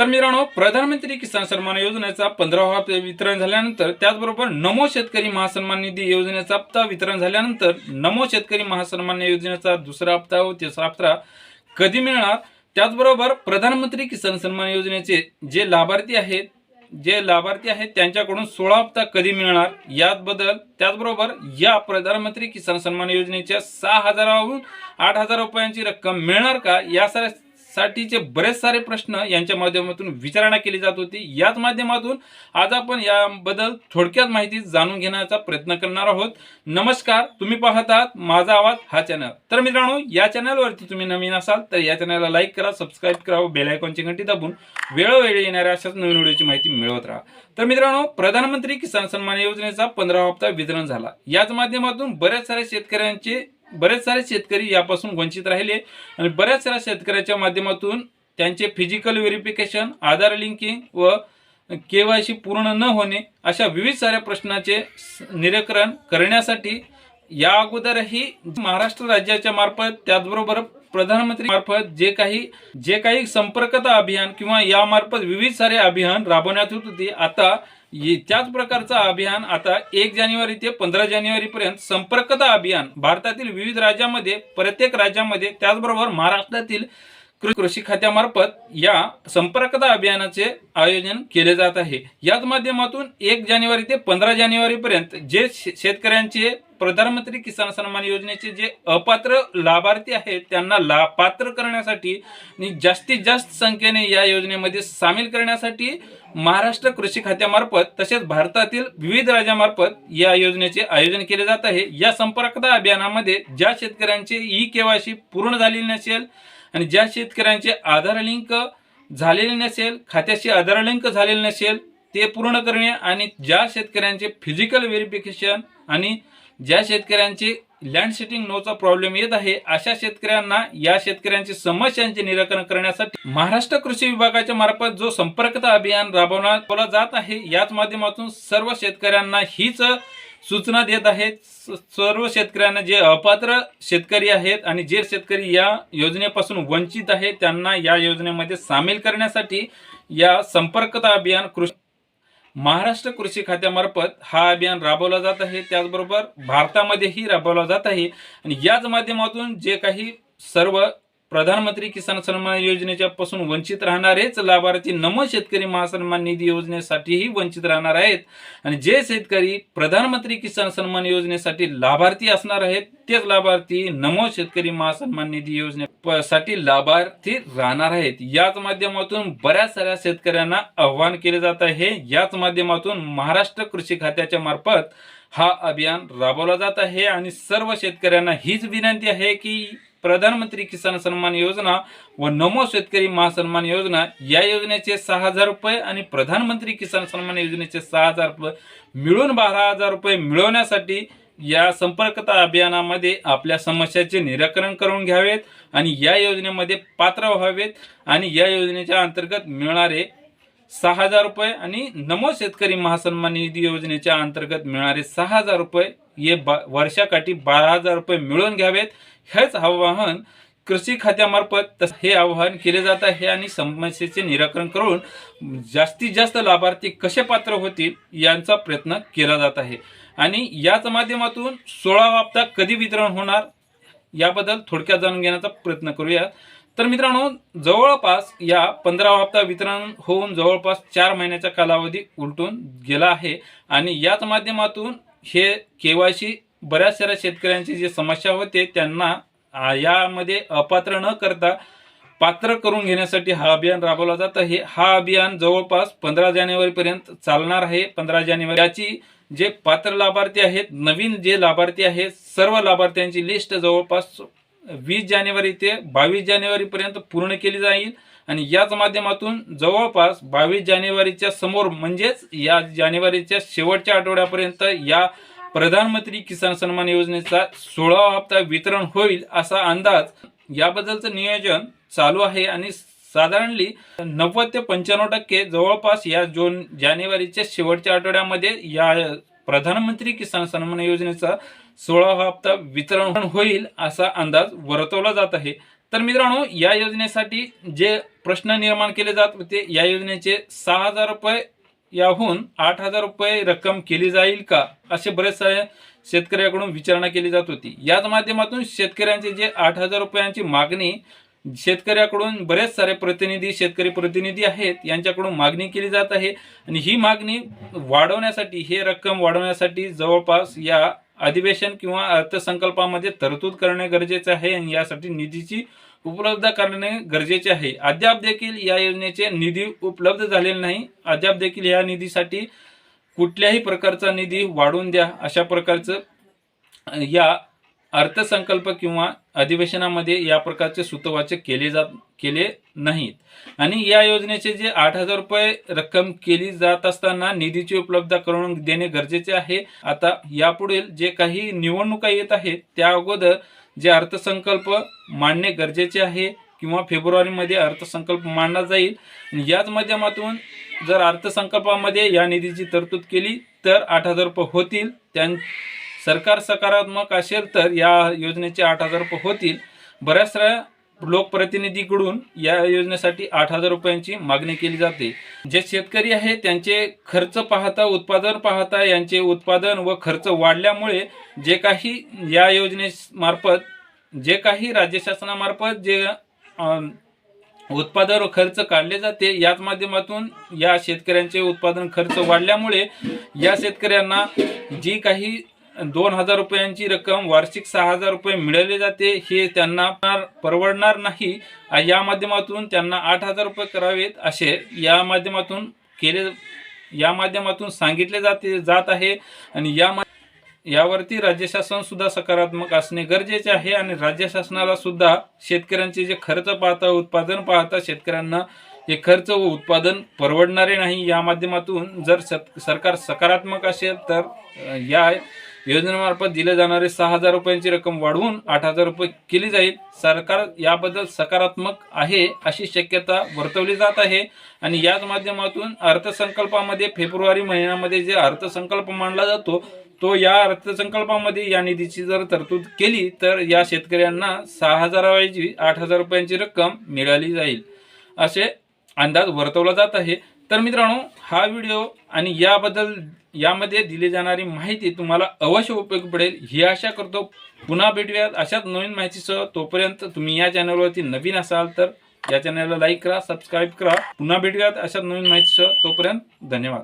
तर मित्रांनो प्रधानमंत्री किसान सन्मान योजनेचा पंधरावा हप्ता वितरण झाल्यानंतर त्याचबरोबर नमो शेतकरी महासन्मान निधी योजनेचा हप्ता वितरण झाल्यानंतर नमो शेतकरी महासन्मान योजनेचा दुसरा हप्ता व तिसरा हप्ता कधी मिळणार? त्याचबरोबर प्रधानमंत्री किसान सन्मान योजनेचे जे लाभार्थी आहेत जे लाभार्थी आहेत त्यांच्याकडून सोळा हप्ता कधी मिळणार? यात बदल त्याचबरोबर या प्रधानमंत्री किसान सन्मान योजनेच्या सहा हजाराहून आठ हजार रुपयांची रक्कम मिळणार का? या साऱ्या साठीचे बरेच सारे प्रश्न यांच्या माध्यमातून विचारणा केली जात होती. याच माध्यमातून आज आपण याबद्दल थोडक्यात माहिती जाणून घेण्याचा प्रयत्न करणार आहोत. नमस्कार तुम्ही पाहत आहात माझा आवाज हा चॅनल तर मित्रांनो या चॅनलवरती तुम्ही नवीन असाल तर या चॅनलला लाईक करा सबस्क्राईब करा बेल आयकॉनची घंटी दाबून वेळोवेळी येणाऱ्या अशाच नवीन व्हिडिओची माहिती मिळवत राहा. तर मित्रांनो प्रधानमंत्री किसान सन्मान योजनेचा पंधरा हप्ता वितरण झाला. याच माध्यमातून बऱ्याच साऱ्या शेतकऱ्यांचे बरेच सारे शेतकरी यापासून वंचित राहिले आणि बऱ्याच साऱ्या शेतकऱ्याच्या माध्यमातून त्यांचे फिजिकल व्हेरिफिकेशन आधार लिंकिंग व केवायसी पूर्ण न होणे अशा विविध साऱ्या प्रश्नाचे निराकरण करण्यासाठी या अगोदरही महाराष्ट्र राज्याच्या मार्फत त्याचबरोबर प्रधानमंत्री मार्फत जे काही जे काही संपर्कता अभियान किंवा यामार्फत विविध सारे अभियान राबवण्यात होत होते आता त्याच प्रकारचं अभियान आता एक जानेवारी ते पंधरा जानेवारी पर्यंत संपर्कता अभियान भारतातील विविध राज्यामध्ये प्रत्येक राज्यामध्ये त्याचबरोबर महाराष्ट्रातील कृषी खात्यामार्फत या संपर्कता अभियानाचे आयोजन केले जात आहे. याच माध्यमातून एक जानेवारी ते पंधरा जानेवारी पर्यंत जे शे- शेतकऱ्यांचे प्रधानमंत्री किसान सन्मान योजनेचे जे अपात्र लाभार्थी आहेत त्यांना ला पात्र करण्यासाठी आणि जास्तीत जास्त संख्येने या योजनेमध्ये सामील करण्यासाठी महाराष्ट्र कृषी खात्यामार्फत तसेच भारतातील विविध राज्यामार्फत या योजनेचे आयोजन केले जात आहे. या संपर्कता अभियानामध्ये ज्या शेतकऱ्यांचे ई केवायसी पूर्ण झालेली नसेल आणि ज्या शेतकऱ्यांचे आधार लिंक झालेले नसेल खात्याशी आधार लिंक झालेले नसेल ते पूर्ण करणे आणि ज्या शेतकऱ्यांचे फिजिकल व्हेरिफिकेशन आणि ज्या शेतकऱ्यांचे लँड सेटिंग नोचा प्रॉब्लेम येत आहे अशा शेतकऱ्यांना या शेतकऱ्यांची समस्यांचे निराकरण करण्यासाठी महाराष्ट्र कृषी विभागाच्या मार्फत जो संपर्कता अभियान राबवण्यात जात आहे याच माध्यमातून सर्व शेतकऱ्यांना हीच सूचना देत आहेत सर्व शेतकऱ्यांना जे अपात्र शेतकरी आहेत आणि जे शेतकरी या योजनेपासून वंचित आहेत त्यांना या योजनेमध्ये सामील करण्यासाठी या संपर्कता अभियान कृषी महाराष्ट्र कृषी खात्यामार्फत हा अभियान राबवला जात आहे. त्याचबरोबर भारतामध्येही राबवला जात आहे. आणि याच माध्यमातून जे काही सर्व प्रधानमंत्री किसान सन्मान योजनेच्या पासून वंचित राहणारेच लाभार्थी नमो शेतकरी महासन्मान निधी योजनेसाठीही वंचित राहणार आहेत. आणि जे शेतकरी प्रधानमंत्री किसान सन्मान योजनेसाठी लाभार्थी असणार आहेत तेच लाभार्थी नमो शेतकरी महासन्मान निधी योजनेसाठी लाभार्थी राहणार आहेत. याच माध्यमातून बऱ्याच साऱ्या शेतकऱ्यांना आव्हान केले जात आहे. याच माध्यमातून महाराष्ट्र कृषी खात्याच्या मार्फत हा अभियान राबवला जात आहे. आणि सर्व शेतकऱ्यांना हीच विनंती आहे की प्रधानमंत्री किसान सन्मान योजना व नमो शेतकरी महासन्मान योजना या योजनेचे सहा हजार रुपये आणि प्रधानमंत्री किसान सन्मान योजनेचे सहा हजार रुपये मिळून बारा हजार रुपये मिळवण्यासाठी या संपर्कता अभियानामध्ये आपल्या समस्याचे निराकरण करून घ्यावेत आणि या योजनेमध्ये पात्र व्हावेत आणि या योजनेच्या अंतर्गत मिळणारे सहा हजार रुपये आणि नमो शेतकरी महासन्मान निधी योजनेच्या अंतर्गत मिळणारे सहा हजार रुपये हे बा वर्षाकाठी बारा हजार रुपये मिळवून घ्यावेत. हेच आवाहन कृषी खात्यामार्फत तस- हे आवाहन केले जात आहे आणि समस्येचे निराकरण करून जास्तीत जास्त लाभार्थी कसे पात्र होतील यांचा प्रयत्न केला जात आहे. आणि याच माध्यमातून सोळा हप्ता कधी वितरण होणार याबद्दल थोडक्यात जाणून घेण्याचा प्रयत्न करूया तर मित्रांनो जवळपास या पंधरा हप्ता वितरण होऊन जवळपास चार महिन्याचा कालावधी उलटून गेला आहे. आणि याच माध्यमातून हे केवायसी बऱ्याच साऱ्या शेतकऱ्यांची जी समस्या होते त्यांना यामध्ये अपात्र न करता पात्र करून घेण्यासाठी हा अभियान राबवला जात आहे. हा अभियान जवळपास पंधरा जानेवारीपर्यंत चालणार आहे. पंधरा जानेवारी याची जे पात्र लाभार्थी आहेत नवीन जे लाभार्थी आहेत सर्व लाभार्थ्यांची लिस्ट जवळपास वीस जानेवारी ते बावीस जानेवारीपर्यंत पूर्ण केली जाईल. आणि याच माध्यमातून जवळपास बावीस जानेवारीच्या समोर म्हणजेच या जानेवारीच्या शेवटच्या आठवड्यापर्यंत या प्रधानमंत्री किसान सन्मान योजनेचा सोळा हप्ता वितरण होईल असा अंदाज याबद्दलचं नियोजन चालू आहे. आणि साधारणली नव्वद ते पंच्याण्णव टक्के जवळपास या जून जानेवारीच्या शेवटच्या आठवड्यामध्ये या प्रधानमंत्री किसान सन्मान योजनेचा सोळावा हप्ता वितरण होईल असा अंदाज वर्तवला जात आहे. तर मित्रांनो या योजनेसाठी जे प्रश्न निर्माण केले जात होते या योजनेचे सहा हजार रुपये याहून आठ हजार रुपये रक्कम केली जाईल का असे बरेच सारे शेतकऱ्याकडून विचारणा केली जात होती. याच माध्यमातून शेतकऱ्यांचे जे आठ हजार रुपयांची मागणी शेतकऱ्याकडून बरेच सारे प्रतिनिधी शेतकरी प्रतिनिधी आहेत यांच्याकडून मागणी केली जात आहे. आणि ही मागणी वाढवण्यासाठी हे रक्कम वाढवण्यासाठी जवळपास या अधिवेशन किंवा अर्थसंकल्पामध्ये तरतूद करणे गरजेचे आहे आणि यासाठी निधीची उपलब्ध करणे गरजेचे आहे. अद्याप देखील या योजनेचे निधी उपलब्ध झालेले नाही. अद्याप देखील या निधीसाठी कुठल्याही प्रकारचा निधी वाढवून द्या अशा प्रकारचं या अर्थसंकल्प किंवा अधिवेशनामध्ये या प्रकारचे सूतवाचक केले जात केले नाहीत. आणि या योजनेचे जे आठ हजार रुपये रक्कम केली जात असताना निधीची उपलब्ध करून देणे गरजेचे आहे. आता यापुढील जे काही निवडणुका येत आहेत त्या अगोदर जे अर्थसंकल्प मांडणे गरजेचे आहे किंवा फेब्रुवारीमध्ये अर्थसंकल्प मांडला जाईल. याच माध्यमातून जर अर्थसंकल्पामध्ये या निधीची तरतूद केली तर आठ हजार रुपये होतील. त्यां सरकार सकारात्मक असेल तर या योजनेचे आठ हजार रुपये होतील. बऱ्याचशा लोकप्रतिनिधीकडून या योजनेसाठी आठ हजार रुपयांची मागणी केली जाते. जे शेतकरी आहे त्यांचे खर्च पाहता उत्पादन पाहता यांचे उत्पादन व खर्च वाढल्यामुळे जे काही या योजनेमार्फत जे काही राज्य शासनामार्फत जे उत्पादन व खर्च काढले जाते याच माध्यमातून या शेतकऱ्यांचे उत्पादन खर्च वाढल्यामुळे या शेतकऱ्यांना जी काही दोन हजार रुपयांची रक्कम वार्षिक सहा हजार रुपये मिळवले जाते हे त्यांना परवडणार नाही. या माध्यमातून त्यांना आठ हजार रुपये करावेत असे या माध्यमातून केले या माध्यमातून सांगितले जाते जात आहे. आणि या यावरती राज्य शासन सुद्धा सकारात्मक असणे गरजेचे आहे आणि राज्य शासनाला सुद्धा शेतकऱ्यांचे जे खर्च पाहता उत्पादन पाहता शेतकऱ्यांना हे खर्च व उत्पादन परवडणारे नाही. या माध्यमातून जर सत- सरकार सकारात्मक असेल तर या योजनेमार्फत दिले जाणारे सहा हजार रुपयांची रक्कम वाढवून आठ हजार रुपये केली जाईल. सरकार याबद्दल सकारात्मक आहे अशी शक्यता वर्तवली जात आहे आणि याच माध्यमातून अर्थसंकल्पामध्ये फेब्रुवारी महिन्यामध्ये जे अर्थसंकल्प मांडला जातो तो या अर्थसंकल्पामध्ये या निधीची जर तरतूद केली तर या शेतकऱ्यांना सहा हजाराऐवजी आठ हजार रुपयांची रक्कम मिळाली जाईल. असे अंदाज वर्तवला जात आहे. तर मित्रांनो हा व्हिडिओ आणि याबद्दल यामध्ये दिली जाणारी माहिती तुम्हाला अवश्य उपयोगी पडेल. ही आशा करतो पुन्हा भेटूयात. अशाच नवीन माहितीसह तोपर्यंत तुम्ही या चॅनलवरती नवीन असाल तर या चॅनलला लाईक करा सबस्क्राईब करा. पुन्हा भेटूयात अशाच नवीन माहितीसह. तोपर्यंत धन्यवाद.